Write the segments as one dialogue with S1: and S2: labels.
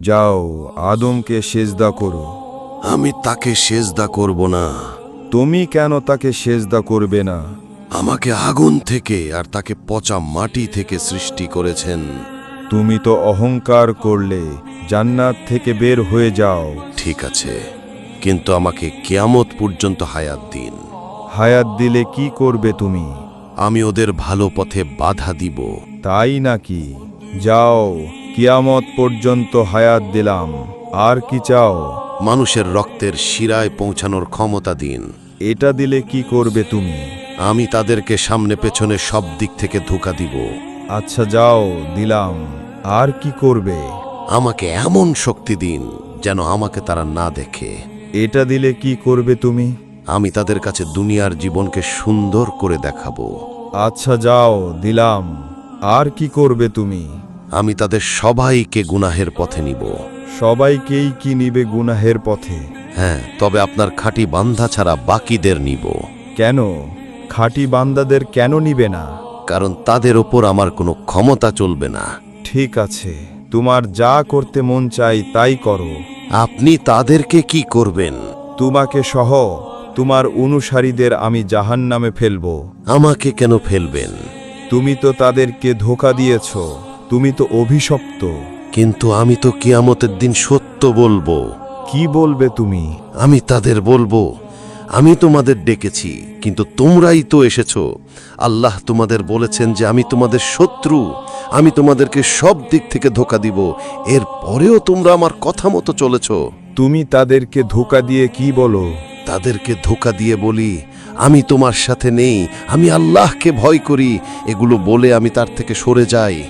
S1: যাও আদমকে সেজদা করো।
S2: আমি তাকে সেজদা করব না।
S1: তুমি কেন তাকে সেজদা করবে না?
S2: আমাকে আগুন থেকে আর তাকে পচা মাটি থেকে সৃষ্টি করেছেন।
S1: তুমি তো অহংকার করলে জান্নাত থেকে বের হয়ে যাও।
S2: ঠিক আছে কিন্তু আমাকে কেয়ামত পর্যন্ত হায়াত দিন।
S1: হায়াত দিলে কি করবে তুমি?
S2: আমি ওদের ভালো পথে বাধা দিব।
S1: তাই নাকি? যাও কিয়ামত পর্যন্ত হায়াত দিলাম। আর কি চাও?
S2: মানুষের রক্তের শিরায় পৌঁছানোর ক্ষমতা দিন।
S1: এটা দিলে কি করবে তুমি?
S2: আমি তাদেরকে সামনে পেছনে সব দিক থেকে ধোকা দিব।
S1: আচ্ছা যাও দিলাম। আর কি করবে?
S2: আমাকে এমন শক্তি দিন যেন আমাকে তারা না দেখে।
S1: এটা দিলে কি করবে তুমি?
S2: আমি তাদের কাছে দুনিয়ার জীবনকে সুন্দর করে দেখাবো।
S1: আচ্ছা যাও দিলাম। আর কি করবে তুমি?
S2: আমি তাদের সবাইকে গুনাহের পথে নিব।
S1: সবাইকেই কি নিবে গুনাহের পথে?
S2: হ্যাঁ তবে আপনার খাঁটি বান্ধা ছাড়া বাকিদের নিব।
S1: কেন? খাঁটি বান্দাদের কেন নিবে না?
S2: কারণ তাদের ওপর আমার কোনো ক্ষমতা চলবে না।
S1: ঠিক আছে তোমার যা করতে মন চাই তাই করো।
S2: আপনি তাদেরকে কি করবেন?
S1: তোমাকে সহ তোমার অনুসারীদের আমি জাহান নামে ফেলব।
S2: আমাকে কেন ফেলবেন?
S1: তুমি তো তাদেরকে ধোকা দিয়েছ। তুমি তো অভিশপ্ত।
S2: কিন্তু আমি তো কিয়ামতের দিন সত্য বলব।
S1: কি বলবে তুমি?
S2: আমি তাদের বলব আমি তোমাদের ডেকেছি কিন্তু তোমরাই তো এসেছ। আল্লাহ তোমাদের বলেছেন যে আমি তোমাদের শত্রু আমি তোমাদেরকে সব দিক থেকে ধোকা দিব। এর পরেও তোমরা আমার কথা মতো চলেছ।
S1: তুমি তাদেরকে ধোকা দিয়ে কি বলো?
S2: তাদেরকে ধোকা দিয়ে বলি আমি তোমার সাথে নেই আমি আল্লাহকে ভয় করি এগুলো বলে আমি তার থেকে সরে যাই।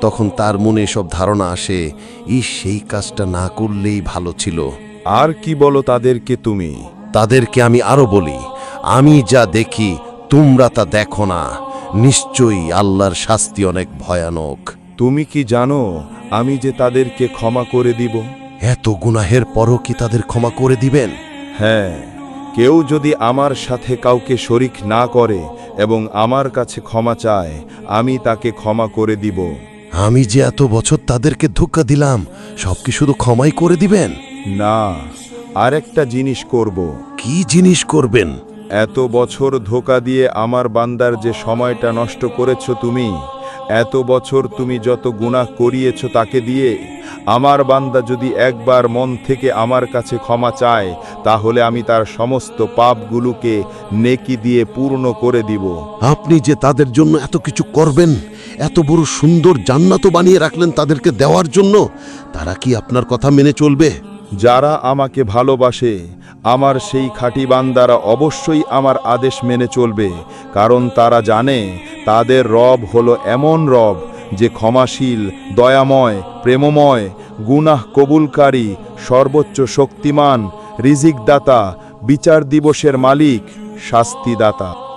S2: তখন তার মনে সব ধারণা আসে ই সেই কাজটা না করলেই ভালো ছিল।
S1: আর কি বলো তাদেরকে তুমি?
S2: তাদেরকে আমি আরও বলি আমি যা দেখি তোমরা তা দেখো না। নিশ্চয়ই আল্লাহর শাস্তি অনেক ভয়ানক।
S1: তুমি কি জানো আমি যে তাদেরকে ক্ষমা করে দিব?
S2: এত গুনাহের পরও কি তাদের ক্ষমা করে দিবেন?
S1: হ্যাঁ কেউ যদি আমার সাথে কাউকে শরিক না করে এবং আমার কাছে ক্ষমা চায় আমি তাকে ক্ষমা করে দিব।
S2: আমি যে এত বছর তাদেরকে ধোক্কা দিলাম সব কি শুধু ক্ষমাই করে দিবেন?
S1: না আরেকটা জিনিস করব।
S2: কি জিনিস করবেন?
S1: এত বছর ধোকা দিয়ে আমার বান্দার যে সময়টা নষ্ট করেছ তুমি এত বছর তুমি যত গুনাহ করিয়েছ তাকে দিয়ে আমার বান্দা যদি একবার মন থেকে আমার কাছে ক্ষমা চায় তাহলে আমি তার সমস্ত পাপগুলোকে নেকি দিয়ে পূর্ণ করে দিব।
S2: আপনি যে তাদের জন্য এত কিছু করবেন এত বড় সুন্দর জান্নাতও বানিয়ে রাখলেন তাদেরকে দেওয়ার জন্য? তারা কি আপনার কথা মেনে চলবে?
S1: যারা আমাকে ভালোবাসে, আমার সেই খাঁটি বান্দারা অবশ্যই আমার আদেশ মেনে চলবে, কারণ তারা জানে তাদের রব হলো এমন রব যে ক্ষমাশীল, দয়াময়, প্রেমময়, গুনাহ কবুলকারী, সর্বোচ্চ শক্তিমান, রিজিকদাতা, বিচার দিবসের মালিক, শাস্তিদাতা।